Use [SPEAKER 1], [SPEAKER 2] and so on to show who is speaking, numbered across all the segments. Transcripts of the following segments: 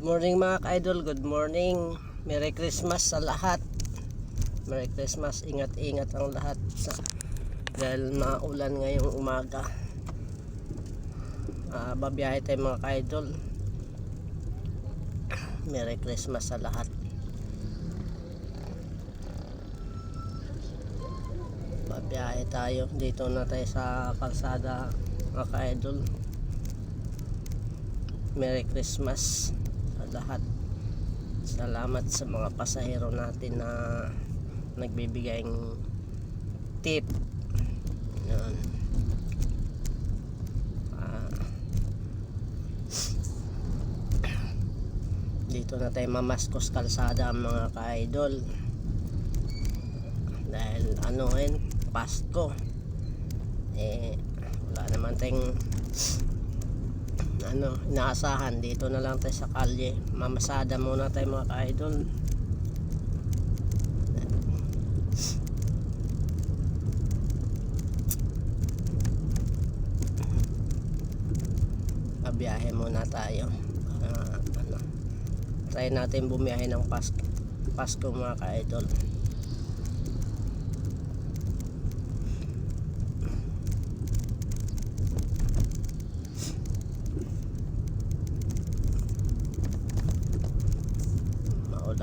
[SPEAKER 1] Good morning mga ka-idol, good morning. Merry Christmas sa lahat. Merry Christmas, ingat-ingat ang lahat sa dahil maulan ngayong umaga. Ah, babiyahe tayo mga ka-idol. Merry Christmas sa lahat. Babiyahe tayo. Dito na tayo sa kalsada mga ka-idol. Merry Christmas lahat. Salamat sa mga pasahero natin na nagbibigay ng tip. Yan. Ah. dito na tayo mamaskos kalsada mga ka-idol. Dahil ano yun, Pasko. Eh, wala naman tayong ano, inaasahan. Dito na lang tayo sa kalye. Mamasada muna tayo mga ka-idol. Abiyahe muna tayo. Para ano. Try natin bumiyahe ng Pasko Pasko mga ka-idol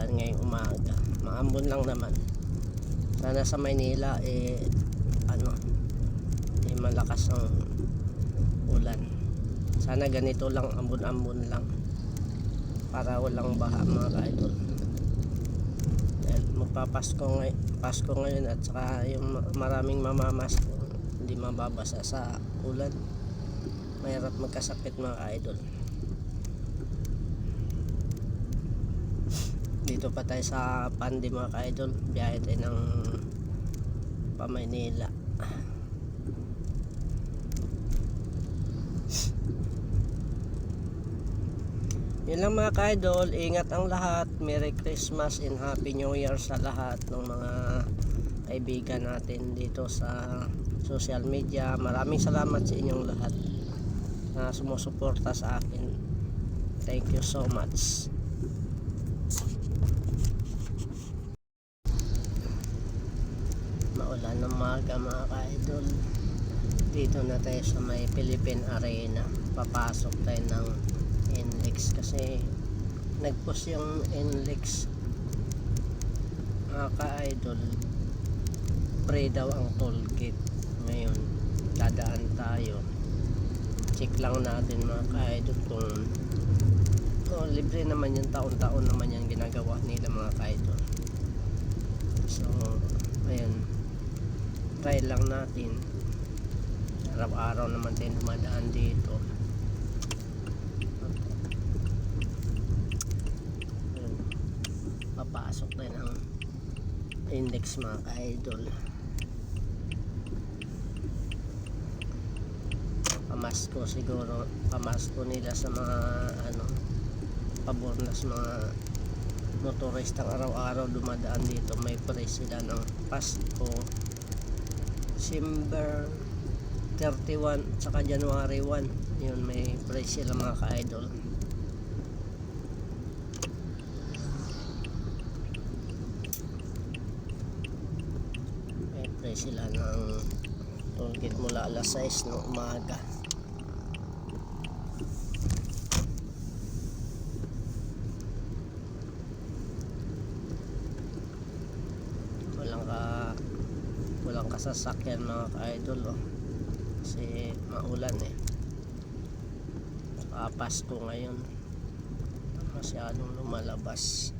[SPEAKER 1] maulan ngayong umaga. Maambon lang naman. Sana sa Maynila eh ano eh malakas ang ulan. Sana ganito lang ambon-ambon lang. Para walang baha mga ka-idol. Dahil magpapasko ngay Pasko ngayon at saka yung ma- maraming mamamas hindi mababasa sa ulan. Mahirap magkasakit mga ka-idol dito pa tayo sa Pandi mga ka-idol. Biyahe tayo ng Pamaynila. Yun lang mga ka-idol. Ingat ang lahat. Merry Christmas and Happy New Year sa lahat ng mga kaibigan natin dito sa social media. Maraming salamat sa inyong lahat na sumusuporta sa akin. Thank you so much maulan ng maga mga ka-idol. Dito na tayo sa may Philippine Arena. Papasok tayo ng NLEX kasi nagpost yung NLEX mga ka-idol pre daw ang toll gate ngayon dadaan tayo. Check lang natin mga ka-idol kung oh, libre naman yung taon-taon naman yan ginagawa nila mga ka-idol. So ayan try lang natin araw-araw naman tayo dumadaan dito. Papasok tayo ng index mga ka-idol. Pamasko siguro pamasko nila sa mga ano pabor na sa mga motoristang araw-araw dumadaan dito. May price sila ng Pasko December 31 saka January 1 yun may price sila mga ka-idol. May price sila ng tollgate mula alas 6 ng umaga walang ka walang kasasakyan mga ka-idol oh. kasi maulan eh saka Pasko ngayon masyadong lumalabas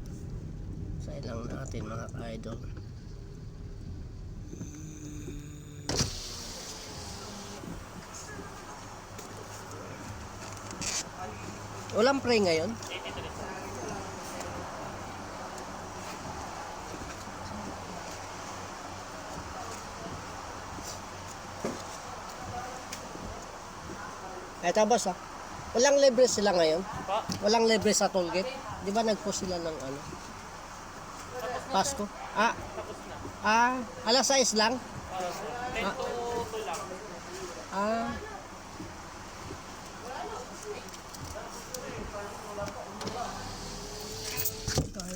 [SPEAKER 1] sa ilang natin mga ka-idol Walang pre ngayon? Eto boss ah. Walang libre sila ngayon? Walang libre sa tollgate? Di ba nagpost sila ng ano? Pasko? Ah,
[SPEAKER 2] tapos
[SPEAKER 1] ah, alas 6 lang?
[SPEAKER 2] Uh, 10 to 2 lang.
[SPEAKER 1] Ah.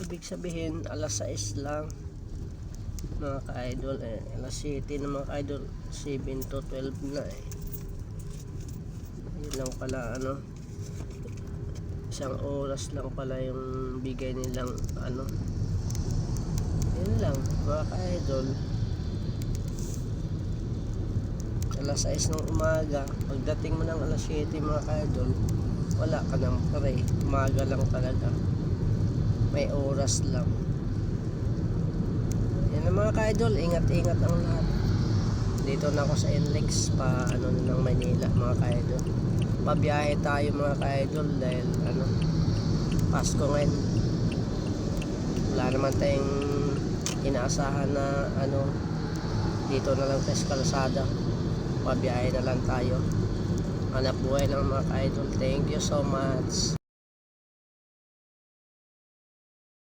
[SPEAKER 1] ibig sabihin alas 6 lang mga ka-idol eh. Alas 7 na mga ka-idol 7 to 12 na eh yun lang pala ano isang oras lang pala yung bigay nilang ano. Yun lang mga ka-idol. Alas 6 ng umaga pagdating mo ng alas 7 mga ka-idol wala ka nang pare umaga lang talaga. May oras lang. Yan ang mga ka-idol ingat-ingat ang lahat dito na ako sa NLEX pa ano ng Manila mga ka-idol. Pabiyahe tayo mga ka-idol dahil ano Pasko ngayon. Wala naman tayong inaasahan na ano dito na lang sa kalsada. Pabiyahe na lang tayo. Hanap buhay lang mga ka-idol. Thank you so much